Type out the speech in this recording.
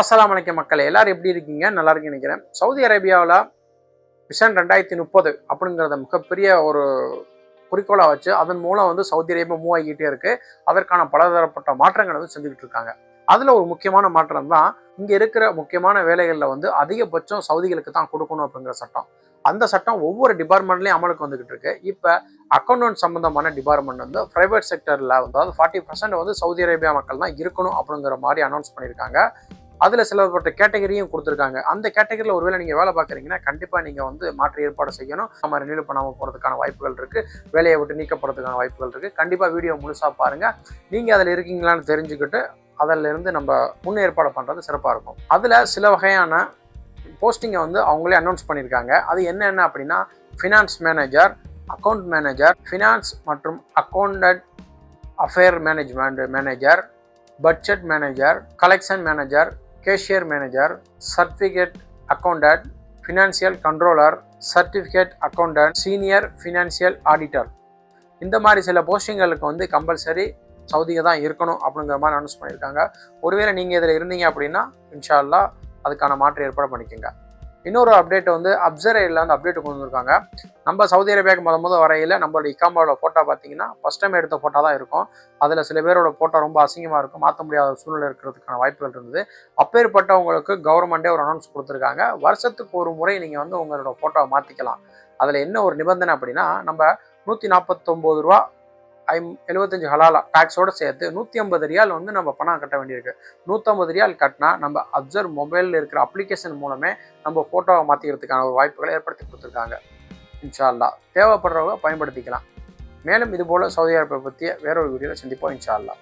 அஸ்லாம் அலைக்கும் மக்கள் எல்லாரும் எப்படி இருக்கீங்க? நல்லா இருக்குன்னு நினைக்கிறேன். சவுதி அரேபியாவில் விஷன் ரெண்டாயிரத்தி முப்பது அப்படிங்கிறத மிகப்பெரிய ஒரு குறிக்கோளாக வச்சு அதன் மூலம் வந்து சவுதி அரேபியா மூவ் ஆகிக்கிட்டே இருக்குது அதற்கான பலதரப்பட்ட மாற்றங்களை வந்து செஞ்சுக்கிட்டு இருக்காங்க. அதில் ஒரு முக்கியமான மாற்றம் தான் இங்கே இருக்கிற முக்கியமான வேலைகளில் வந்து அதிகபட்சம் சவுதிகளுக்கு தான் கொடுக்கணும் அப்படிங்கிற சட்டம். அந்த சட்டம் ஒவ்வொரு டிபார்ட்மெண்ட்லேயும் அமலுக்கு வந்துகிட்டு இருக்கு. இப்போ அக்கௌண்டன்ட் சம்பந்தமான டிபார்ட்மெண்ட் வந்து ப்ரைவேட் செக்டரில் அதாவது ஃபார்ட்டி பர்சன்ட் வந்து சவுதி அரேபியா மக்கள் தான் இருக்கணும் அப்படிங்கிற மாதிரி அனௌன்ஸ் பண்ணியிருக்காங்க. அதில் சிலப்பட்ட கேட்டகரியும் கொடுத்துருக்காங்க. அந்த கேட்டகரியில் ஒருவேளை நீங்கள் வேலை பார்க்குறீங்கன்னா கண்டிப்பாக நீங்கள் வந்து மாற்று ஏற்பாடு செய்யணும். நம்ம ரினியூ பண்ணாமல் போகிறதுக்கான வாய்ப்புகள் இருக்குது வேலையை விட்டு நீக்கப்படுறதுக்கான வாய்ப்புகள் இருக்குது கண்டிப்பாக வீடியோ முழுசாக பாருங்கள் நீங்கள் அதில் இருக்கீங்களான்னு தெரிஞ்சுக்கிட்டு அதில் இருந்து நம்ம முன் ஏற்பாடு பண்ணுறது சிறப்பாக இருக்கும். அதில் சில வகையான போஸ்டிங்கை வந்து அவங்களே அனௌன்ஸ் பண்ணியிருக்காங்க. அது என்னென்ன அப்படின்னா finance manager account manager finance மற்றும் accounted affair management manager budget manager collection manager cashier manager certificate accountant financial controller certificate accountant senior financial auditor. இந்த மாதிரி சில போஸ்டிங்களுக்கு வந்து கம்பல்சரி சவுதியை தான் இருக்கணும் அப்படிங்கிற மாதிரி அனௌன்ஸ் பண்ணியிருக்காங்க. ஒருவேளை நீங்கள் இதில் இருந்தீங்க அப்படின்னா இன்ஷா அல்லாஹ் அதுக்கான மாற்று ஏற்பாடு பண்ணிக்கோங்க. இன்னொரு அப்டேட் வந்து அப்சரையில் வந்து அப்டேட் கொண்டு வந்திருக்காங்க. நம்ம சவுதி அரேபியாவுக்கு முத முத வரையில் நம்மளோட இக்காமாவோட ஃபோட்டோ பார்த்தீங்கன்னா ஃபஸ்ட் டைம் எடுத்த ஃபோட்டோ தான் இருக்கும். அதில் சில பேரோட ஃபோட்டோ ரொம்ப அசிங்கமாக இருக்கும். மாற்ற முடியாத சூழ்நிலை இருக்கிறதுக்கான வாய்ப்புகள் இருந்தது. அப்பேற்பட்டவங்களுக்கு கவர்மெண்ட்டே ஒரு அனௌன்ஸ் கொடுத்துருக்காங்க. வருஷத்துக்கு ஒரு முறை நீங்கள் வந்து உங்களோட ஃபோட்டோவை மாற்றிக்கலாம் அதில் என்ன ஒரு நிபந்தனை அப்படின்னா நம்ம நூற்றி நாற்பத்தொம்போது ரூபா ஐம் எழுபத்தஞ்சு ஹலாலா டேக்ஸோடு சேர்த்து நூற்றி ஐம்பது ரியால் வந்து நம்ம பணம் கட்ட வேண்டியிருக்கு. நூற்றம்பது ரியால் கட்டினா நம்ம அப்சர்வ் மொபைலில் இருக்கிற அப்ளிகேஷன் மூலமே நம்ம ஃபோட்டோவை மாற்றிக்கிறதுக்கான ஒரு வாய்ப்புகளை ஏற்படுத்தி கொடுத்துருக்காங்க. இன்ஷால்லா தேவைப்படுறவங்க பயன்படுத்திக்கலாம். மேலும் இதுபோல் சவுதி அரேபியா பற்றிய வேறொரு வீடியோவில் சந்திப்போம் இன்ஷால்லா